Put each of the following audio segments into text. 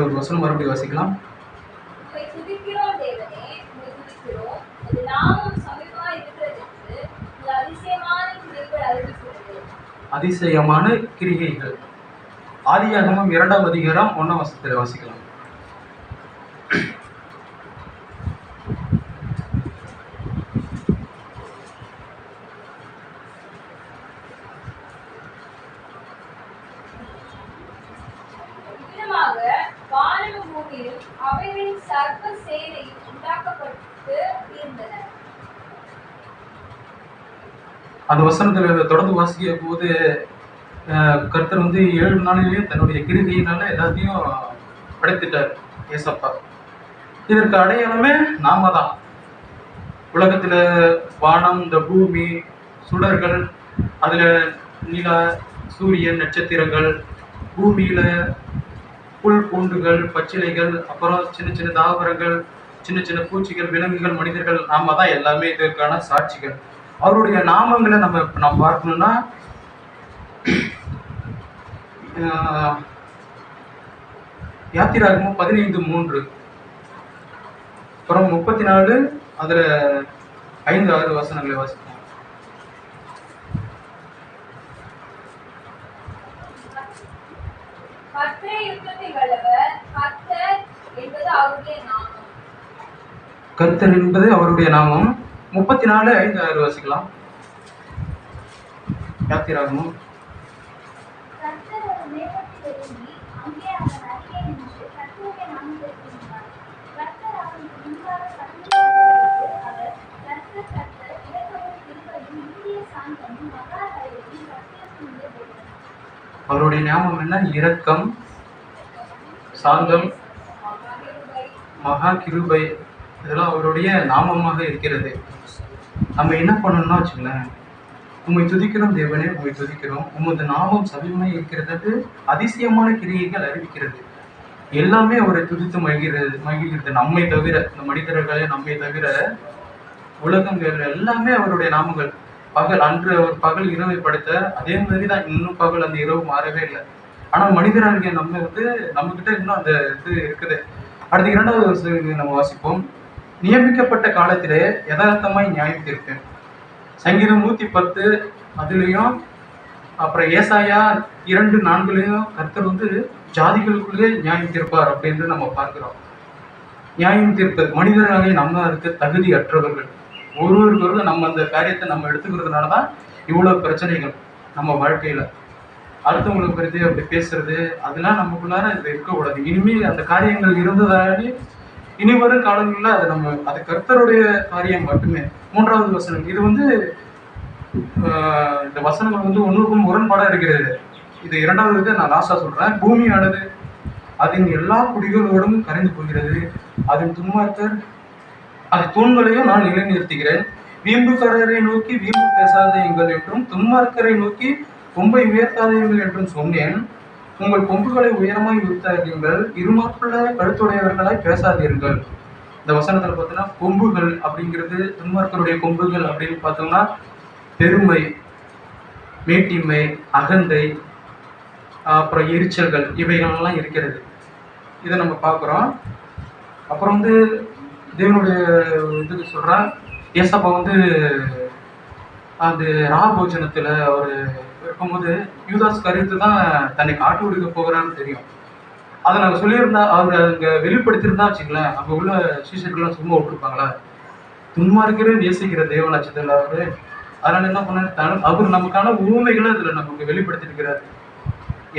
நம்ம ஒரு வசனம் மறுபடியும் வாசிக்கலாம் அதிசயமான கிரிகைகள் ஆதியாகமம் இரண்டாம் அதிகாரம் ஒன்றாம் வசனத்தில் வாசிக்கலாம். அந்த வசனத்தில் தொடர்ந்து வாசிக்க போது அஹ், கர்த்தர் வந்து ஏழு நாளிலேயே தன்னுடைய கிருகையினால எல்லாத்தையும் படைத்துட்டார் ஏசப்பா. இதற்கு அடையாளமே நாம தான். உலகத்துல வானம் இந்த பூமி சுடர்கள் அதுல நிலா சூரியன் நட்சத்திரங்கள் பூமியில புல் பூண்டுகள் பச்சிலைகள் அப்புறம் சின்ன சின்ன தாவரங்கள் சின்ன சின்ன பூச்சிகள் விலங்குகள் மனிதர்கள் நாம தான் எல்லாமே இதற்கான சாட்சிகள். அவருடைய நாமங்களை நம்ம நம்ம பார்க்கணும்னா யாத்திராகமும் பதினைந்து மூன்று. அப்புறம் முப்பத்தி நாலு அதுல ஐந்து ஆறு வசனங்களை வாசிப்போம். கர்த்தர் என்பது அவருடைய நாமம். முப்பத்தி நாலு ஐந்து ஆறு வாசிக்கலாம். யாத்திராகமும் அவருடைய ஞாபகம் என்ன? இரக்கம் சாந்தம் மகா கிருபை. இதெல்லாம் அவருடைய நாமமாக இருக்கிறது. நம்ம என்ன பண்ணணும்னா வச்சுக்கலேன் உம்மை துதிக்கிறோம் தேவனே உண்மை துதிக்கிறோம். உமது நாமம் சமீபமாய் இருக்கிறது அதிசயமான கிரியைகள் அறிவிக்கிறது. எல்லாமே அவரை துதித்து மகிழ்கிறது மகிழ்கிறது. நம்மை தவிர இந்த மனிதர்களே நம்மை தவிர உலகங்கள் எல்லாமே அவருடைய நாமங்கள். பகல் அன்று அவர் பகல் இரவை படுத்த அதே மாதிரி தான் இன்னும் பகல் அந்த இரவு மாறவே இல்லை. ஆனா மனிதராகிய நம்ம வந்து நம்ம கிட்ட இன்னும் அந்த இது இருக்குது. அடுத்து இரண்டாவது வசனத்தை நம்ம வாசிப்போம். நியமிக்கப்பட்ட காலத்திலே யதார்த்தமாய் நியாயம் தீர்ப்பேன் சங்கீதம் நூத்தி பத்து அதுலேயும் அப்புறம் ஏசாயா இரண்டு நான்குலையும் கர்த்தர் வந்து ஜாதிகளுக்குள்ளே நியாயம் தீர்ப்பார் அப்படின்னு நம்ம பார்க்கிறோம். நியாயம் தீர்ப்பது மனிதர்களாக நம்ம இருக்க தகுதி அற்றவர்கள் ஒருவருக்கு நம்ம அந்த காரியத்தை நம்ம எடுத்துக்கிறதுனால தான் இவ்வளோ பிரச்சனைகள் நம்ம வாழ்க்கையில். அடுத்தவங்களை பற்றி அப்படி பேசுறது அதெல்லாம் நமக்குள்ளார இது இருக்கக்கூடாது. இனிமேல் அந்த காரியங்கள் இருந்ததாலே இனி வரும் காலங்களில் அது நம்ம அது கர்த்தருடைய காரியம் மட்டுமே. மூன்றாவது வசனம். இது வந்து இந்த வசனங்கள் வந்து ஒன்றுக்கும் முரண்பாடாக இருக்கிறது. இது இரண்டாவது இதை நான் லாஸ்டா சொல்றேன். பூமியானது அதன் எல்லா குடிகளோடும் கரைந்து போகிறது. அதன் துன்மார்த்தர் அது தூண்களையும் நான் நிலைநிறுத்துகிறேன். வீம்புக்காரரை நோக்கி வீம்பு பேசாதீங்கள் என்றும் துன்மார்க்கரை நோக்கி கொம்பை உயர்த்தாதீர்கள் என்றும் சொன்னேன். உங்கள் கொம்புகளை உயரமாய் உயர்த்தாதீர்கள் இருமாப்புள்ள கழுத்துடையவர்களாய் பேசாதீர்கள். இந்த வசனத்துல பார்த்தீங்கன்னா கொம்புகள் அப்படிங்கிறது துன்மார்க்கருடைய கொம்புகள் அப்படின்னு பார்த்தோம்னா பெருமை மேட்டிமை அகந்தை அப்புறம் எரிச்சல்கள் இவைகள்லாம் இருக்கிறது. இதை நம்ம பார்க்குறோம். அப்புறம் வந்து தேவனுடைய இதுக்கு சொல்கிறான் ஏசப்பா வந்து அந்த ராபோஜனத்தில் ஒரு இருக்கும்போது யூதாஸ் கருத்து தான் தன்னை காட்டு விடுக்க போகிறான்னு தெரியும். அதை நாங்கள் சொல்லியிருந்தா அவர் அங்கே வெளிப்படுத்தியிருந்தா வச்சுங்களேன் அங்கே உள்ள சீசர்கள்லாம் சும்மா விட்டுருப்பாங்களா? துன்மார்க்கிற நேசிக்கிற தேவனாச்சதில் அவர். அதனால என்ன பண்ண அவர் நமக்கான உண்மைகளை அதில் நமக்கு வெளிப்படுத்திருக்கிறார்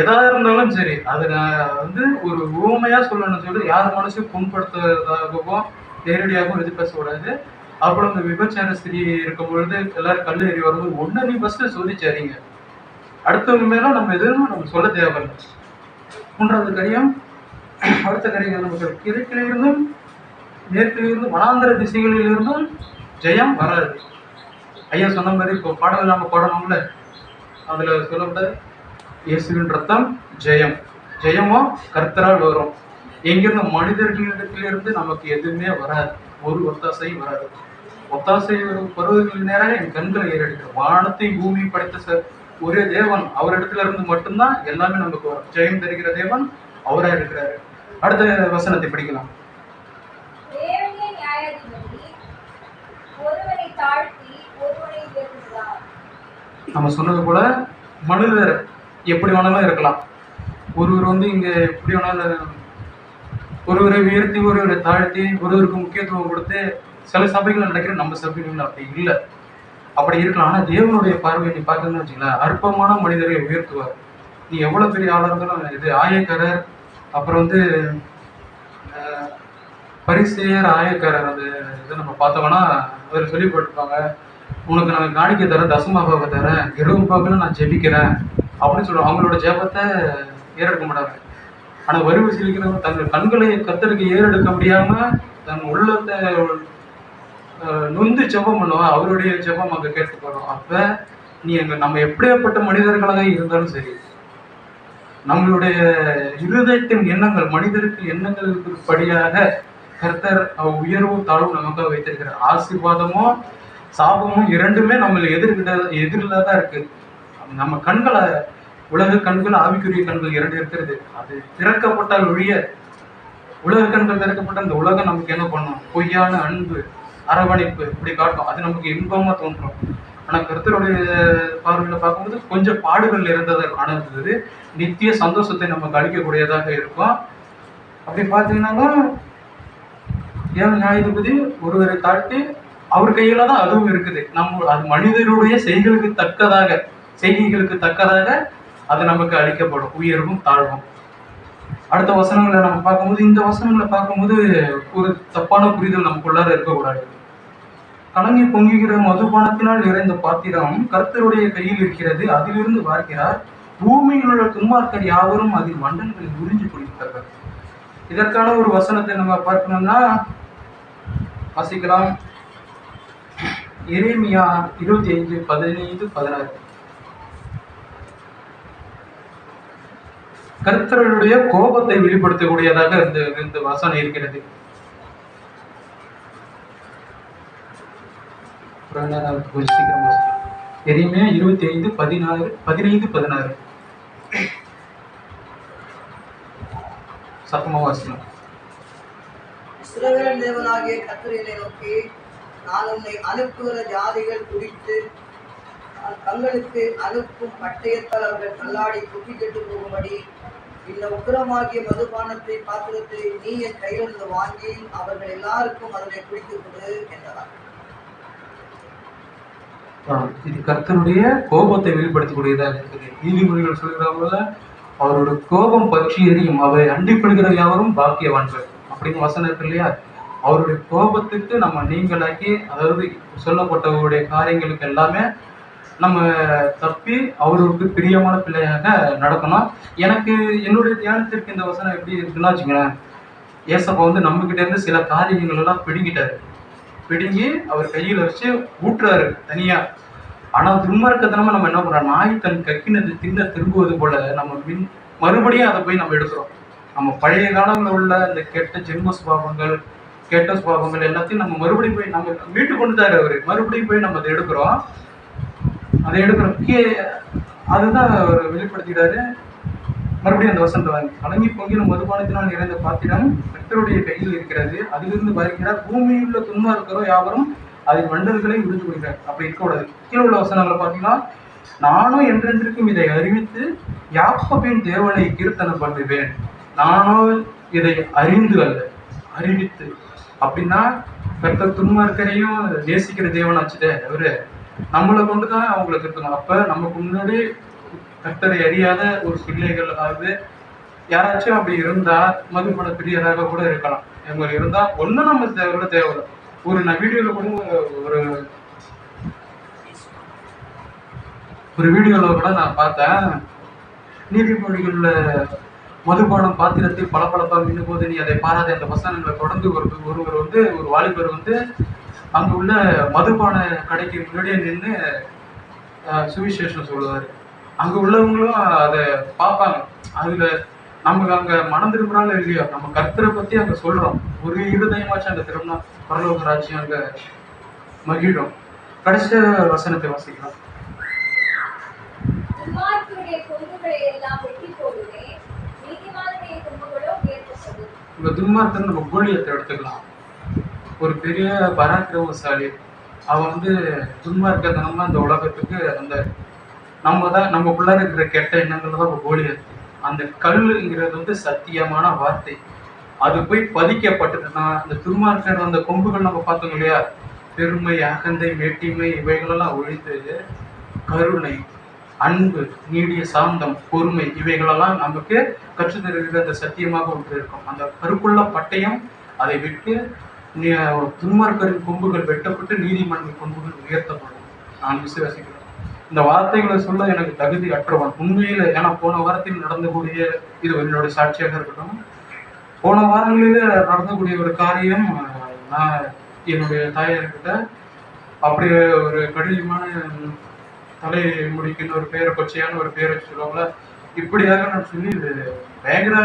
எதா இருந்தாலும் சரி அதை நான் வந்து ஒரு உவமையாக சொல்லணும்னு சொல்லி யார் மனசையும் புண்படுத்துறதாகவும் நேரடியாகவும் இது பேசக்கூடாது. அப்புறம் அந்த விபச்சார ஸ்திரீ இருக்கும் பொழுது எல்லாரும் கல் ஏறி வரும்போது ஒன்று நீ ஃபர்ஸ்ட் சோதிச்சாரீங்க அடுத்தவங்க மேலும் நம்ம எதுவும் நம்ம சொல்ல தேவையில்லை. மூன்றாவது கரியம் அடுத்த காரியம் நமக்கு கிழக்கிலிருந்தும் மேற்கிலிருந்தும் திசைகளில் திசைகளிலிருந்தும் ஜெயம் வராது. ஐயா சொன்ன மாதிரி இப்போ பாடல் நம்ம பாடணும்ல? அதில் சொல்லக்கூடாது இயேசுவின் ரத்தம் ஜெயம். ஜெயமோ கர்த்தரால் வரும். எங்கிருந்து? மனிதர்களிடத்திலிருந்து நமக்கு எதுவுமே வராது. ஒரு ஒத்தாசையும் வராது. ஒத்தாசை பருவங்கள் நேராக என் கண்களை ஏறெடுக்கிற வானத்தை பூமி படைத்த ச- ஒரே தேவன் அவரிடத்துல இருந்து மட்டும்தான் எல்லாமே நமக்கு வரும். ஜெயம் தருகிற தேவன் அவரா இருக்கிறாரு. அடுத்த வசனத்தை படிக்கலாம். நம்ம சொன்னது போல மனிதர் எப்படி வேணாலும் இருக்கலாம். ஒருவர் வந்து இங்க எப்படி வேணாலும் ஒருவரை உயர்த்தி ஒருவரை தாழ்த்தி ஒருவருக்கு முக்கியத்துவம் கொடுத்து சில சபைகள் நடக்கிற நம்ம சபைகள் அப்படி இல்லை. அப்படி இருக்கலாம். ஆனால் தேவனுடைய பார்வையை நீ பார்த்தோம்னு வச்சுங்களேன் அற்பமான மனிதரை உயர்த்துவார். நீ எவ்வளோ பெரிய ஆளாக இருந்தாலும் இது ஆயக்காரர் அப்புறம் வந்து அஹ், பரிசேயர் ஆயக்காரர் அந்த இதை நம்ம பார்த்தோம்னா அவர் சொல்லி போட்டிருப்பாங்க உனக்கு நான் காணிக்க தரேன் தசமாபாவை தரேன் இரவு பகலும் நான் ஜெபிக்கிறேன் அப்படின்னு சொல்லுவாங்க. அவங்களோட ஜெபத்தை ஏறெடுக்க மாட்டாங்க. ஆனால் வறுமை சிரிக்கிறவங்க தங்கள் கண்களை கத்தருக்கு ஏறெடுக்க முடியாமல் தன் உள்ளத்தை நொந்து ஜெபம் பண்ணுவோம் அவருடைய ஜெபம் அங்கே கேட்டுக்கணும். அப்போ நீ எங்கள் நம்ம எப்படியாப்பட்ட மனிதர்களாக இருந்தாலும் சரி நம்மளுடைய இருதயத்தின் எண்ணங்கள் மனிதருக்கு எண்ணங்களுக்கு படியாக கர்த்தர் அவர் உயர்வும் தாழ்வும் நமக்காக வைத்திருக்கிறார். ஆசீர்வாதமும் சாபமும் இரண்டுமே நம்மள எதிர்கிட்ட எதிரில் தான் இருக்கு. நம்ம கண்களை உலக கண்கள் ஆவிக்குரிய கண்கள் இரண்டு இருக்கிறது. அது திறக்கப்பட்டால் ஒழிய உலக கண்கள் திறக்கப்பட்ட அந்த உலகம் நமக்கு என்ன பண்ணும்? பொய்யான அன்பு அரவணைப்பு இப்படி காட்டும். அது நமக்கு இன்பமா தோன்றும். ஆனா கருத்தருடைய பார்வையில பார்க்கும்போது கொஞ்சம் பாடுகள் இருந்ததை காணது நித்திய சந்தோஷத்தை நமக்கு அளிக்கக்கூடியதாக இருக்கும். அப்படி பார்த்தீங்கன்னா ஏன் நியாயாதிபதி ஒருவரை தாட்டி அவர் கையில தான் அதுவும் இருக்குது. நம்ம அது மனிதருடைய செய்களுக்கு தக்கதாக செய்கைகளுக்கு தக்கதாக அது நமக்கு அளிக்கப்படும். உயர்வும் தாழ்வும். அடுத்த வசனங்களை நம்ம பார்க்கும்போது இந்த வசனங்களை பார்க்கும்போது ஒரு தப்பான புரிதல் நமக்குள்ளார இருக்கக்கூடாது. கலங்கி பொங்குகிற மதுபானத்தினால் நிறைந்த பாத்திரம் கர்த்தருடைய கையில் இருக்கிறது. அதிலிருந்து பார்க்கிறார் பூமியில் உள்ள துன்மார்க்கர் யாவரும் அதில் மண்டல்களில் உறிஞ்சு குடித்தார்கள். இதற்கான ஒரு வசனத்தை நம்ம பார்க்கணும்னா வாசிக்கலாம். எரேமியா இருபத்தி ஐந்து பதினைந்து பதினாறு. கர்த்தருடைய கோபத்தை வெளிப்படுத்தக்கூடியதாக இந்த இந்த வசனம் இருக்கிறது. பதினாறாவது கொஞ்சம் சீக்கிரம் வாசிக்கலாம். இருபத்தி ஐந்து பதினாறு பதினைந்து பதினாறு. சத்தமாக வாசிக்கலாம். இஸ்ரவேல் தேவனாகிய கர்த்தரினை நோக்கி நான் உன்னை அனுப்புகிற ஜாதிகள் குறித்து தங்களுக்கு அனுப்பும் பட்டயத்தால் அவர்கள் கல்லாடி குப்பி கெட்டு போகும்படி இந்த உக்கிரமாகிய மதுபானத்தை பாத்திரத்தை நீ என் கையிலிருந்து வாங்கி அவர்கள் எல்லாருக்கும் அதனை குடித்துக் கொடு என்றார். இது கர்த்தருடைய கோபத்தை வெளிப்படுத்தக்கூடியதாக இருக்குது. நீதிமொழிகள் சொல்கிறாங்கள அவரோட கோபம் பற்றி எரியும். அவரை அண்டிப்படுகிற யாவரும் பாக்கியவான்கள். அப்படின்னு வசனம் இருக்கு இல்லையா? அவருடைய கோபத்துக்கு நம்ம நீங்களாக்கி அதாவது சொல்லப்பட்டவருடைய காரியங்களுக்கு எல்லாமே நம்ம தப்பி அவருக்கு பிரியமான பிள்ளையாக நடக்கணும். எனக்கு என்னுடைய தியானத்திற்கு இந்த வசனம் எப்படி இருக்குன்னா வச்சுங்களேன் ஏசப்பா வந்து நம்மகிட்ட இருந்து சில காரியங்கள் எல்லாம் பிடுங்கிட்டாரு. பிடுங்கி அவர் கையில் வச்சு ஊட்டுறாரு தனியாக ஆனா துன்மார்க்கத்தனமா நம்ம என்ன பண்றோம்? நாய் தன் கக்கினது தின்ன திரும்புவது போல நம்ம மின் மறுபடியும் அதை போய் நம்ம எடுக்கிறோம். நம்ம பழைய காலங்களில் உள்ள இந்த கெட்ட ஜென்ம சுபாவங்கள் கெட்ட சுபாவங்கள் எல்லாத்தையும் நம்ம மறுபடியும் போய் நம்ம மீட்டு கொண்டுட்டாரு அவரு. மறுபடியும் போய் நம்ம அதை எடுக்கிறோம். அதை எடுக்கிறோம் கே அதுதான் அவர் வெளிப்படுத்திட்டாரு. மறுபடியும் அந்த வசந்த வாங்கி. கலங்கி பொங்கின மதுபானத்தினால் நிறைந்த பாத்திரம் கர்த்தருடைய கையில் இருக்கிறது. அதிலிருந்து பார்க்கிறார் பூமியில் உள்ள துன்மா இருக்கிறோ யாவரும் அதில் மண்டல்களை விழுந்து கொடுக்கிறார் அப்படி இருக்கக்கூடாது கீழே உள்ள வசனங்களை பார்த்தீங்கன்னா நானும் என்றென்றைக்கும் இதை அறிவித்து யாக்கோபின் தேவனை கீர்த்தனம் பண்ணுவேன். நானும் இதை அறிந்து அல்ல அறிவித்து. அப்படின்னா கர்த்தர் துன்மார்க்கரையும் நேசிக்கிற தேவன் ஆச்சுதே அவரு நம்மளை கொண்டு தான் அவங்களுக்கு இருக்கணும் அப்ப நமக்கு முன்னாடி கர்த்தரை அறியாத ஒரு பிள்ளைகள் அதாவது யாராச்சும் அப்படி இருந்தா மதுபட பிரியராக கூட இருக்கலாம். இவங்க இருந்தா ஒன்றும் நம்ம தேவையில்ல தேவையில்ல. ஒரு நான் வீடியோவில் கூட ஒரு ஒரு வீடியோவில் கூட நான் பார்த்தேன். நீதிமொழிகளில் மதுபானம் பாத்திரத்தை பளபளப்பாக மின்னும் போது நீ அதை பாராத. அந்த வசனங்களை தொடர்ந்து ஒரு ஒருவர் வந்து ஒரு வாலிபர் வந்து அங்கே உள்ள மதுபான கடைக்கு முன்னாடியே நின்று சுவிசேஷம் சொல்லுவார். அங்கே உள்ளவங்களும் அதை பார்ப்பாங்க. அதில் நமக்கு அங்க மனம் திரும்புறாங்க இல்லையோ நம்ம கர்த்தரை பத்தி அங்க சொல்றோம். ஒரு இருதயமாச்சும் அங்க திரும்பினா பரலோக ராஜ்யம் அங்க மகிழும். கடைசி வசனத்தை வாசிக்கலாம். இப்போ துன்மார்க்கன் நம்ம கோலியத்தை எடுத்துக்கலாம். ஒரு பெரிய பராக்கிரமசாலி. அவன் வந்து துன்மார்க்கத்தனமா இந்த உலகத்துக்கு அந்த நம்ம தான் நமக்குள்ள இருக்கிற கெட்ட எண்ணங்கள் தான் கோலியத் அந்த கல்லுங்கிறது வந்து சத்தியமான வார்த்தை. அது போய் பதிக்கப்பட்டதுன்னா அந்த துன்மார்க்கர் அந்த கொம்புகள் நம்ம பார்த்தோம் இல்லையா? பெருமை அகந்தை வேட்டிமை இவைகளெல்லாம் ஒழித்து கருணை அன்பு நீடிய சாந்தம் பொறுமை இவைகளெல்லாம் நமக்கு கற்று தருகிற அந்த சத்தியமாக ஒன்று இருக்கும். அந்த கருப்புள்ள பட்டயம் அதை விட்டு நீ- துன்மார்க்கரின் கொம்புகள் வெட்டப்பட்டு நீதிமன்ற கொம்புகள் உயர்த்தப்படும். நான் விசுவாசிக்கிறேன். இந்த வார்த்தைகளை சொல்ல எனக்கு தகுதி அற்றவன். உண்மையில ஏன்னா போன வாரத்தில் நடந்தக்கூடிய இது என்னோட சாட்சியாக இருக்கட்டும் போன வாரங்களிலே நடந்தக்கூடிய ஒரு காரியம் நான் என்னுடைய தாயார்கிட்ட அப்படி ஒரு கடினமான தலை முடிக்கின்ற ஒரு பேரை கொச்சையான ஒரு பேரை சொல்லுவாங்கள இப்படியாக நான் சொல்லி இது பயங்கர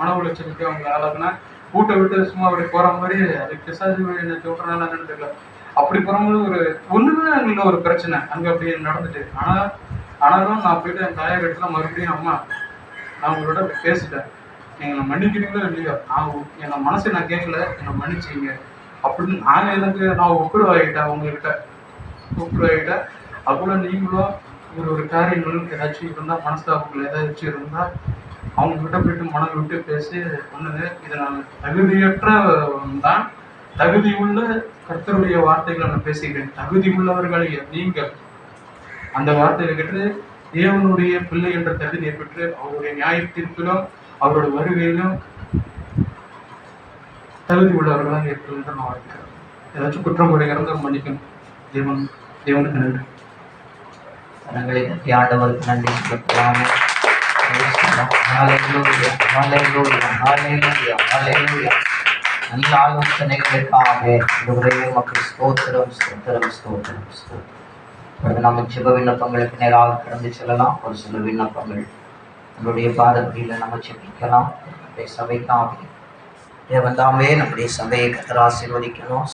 மன உளைச்சலுக்கு அவங்க ஆளாக்குனா கூட்டை விட்டு சும்மா அப்படி போற மாதிரி அது பிசாசு என்ன சொல்றனால என்னன்னு தெரியல. அப்படி போகும்போது ஒரு ஒண்ணுமே இல்லை ஒரு பிரச்சனை. அங்கே அப்படி நடந்துட்டு. ஆனா ஆனாலும் நான் போயிட்டு என் தாயார் இடத்துல மறுபடியும் அம்மா நான் உங்களோட பேசிட்டேன். நீங்க மன்னிக்கிறீங்களோ இல்லையோ நான் என் மனசை நான் கேட்கல என்னை மன்னிச்சிங்க. அப்படின்னு நான் எனக்கு நான் ஒப்புரவாகிட்டேன் உங்ககிட்ட ஒப்புரவாகிட்டேன். அப்போல நீங்களும் ஒரு ஒரு காரியங்கள் ஏதாச்சும் இருந்தால் மனஸ்தாபங்கள் ஏதாச்சும் இருந்தால் அவங்க கிட்ட போயிட்டு மனம் விட்டு பேசி பண்ணுங்க இதை நான் தகுதியற்ற தான். தகுதி உள்ள கர்த்தருடைய வார்த்தைகளை நான் பேசுகிறேன். தகுதி உள்ளவர்கள் நீங்கள் அந்த வார்த்தையை கேட்டு தேவனுடைய பிள்ளை என்ற தகுதியை பெற்று அவருடைய நியாய தீர்ப்பிலும் அவருடைய வருகையிலும் தகுதி உள்ளவர்களாக இருக்கிறது என்று நான் வாழ்க்கிறேன் ஏதாச்சும் குற்றம் குறை இறந்த மன்னிக்கணும். தேவன் தேவனுக்கு நன்றி. தட்டி ஆண்டவருக்கு நன்றி செலுத்தலாமே ஹalleluya ஹalleluya நல்ல ஆலோசனைகளுக்காக மக்கள் ஸ்தோத்திரம் ஸ்தோத்திரம் ஸ்தோத்திரம் ஸ்தோத்திரம். இப்பொழுது நம்ம சிவ விண்ணப்பங்களுக்கு நேராக கடந்து செல்லலாம். ஒரு சில விண்ணப்பங்கள் நம்மளுடைய பாரதியில் நம்ம செப்பிக்கலாம் நம்முடைய சபைக்காக. தேவந்தாமே நம்முடைய சபையை கத்தர் ஆசீர்வதிக்கணும்.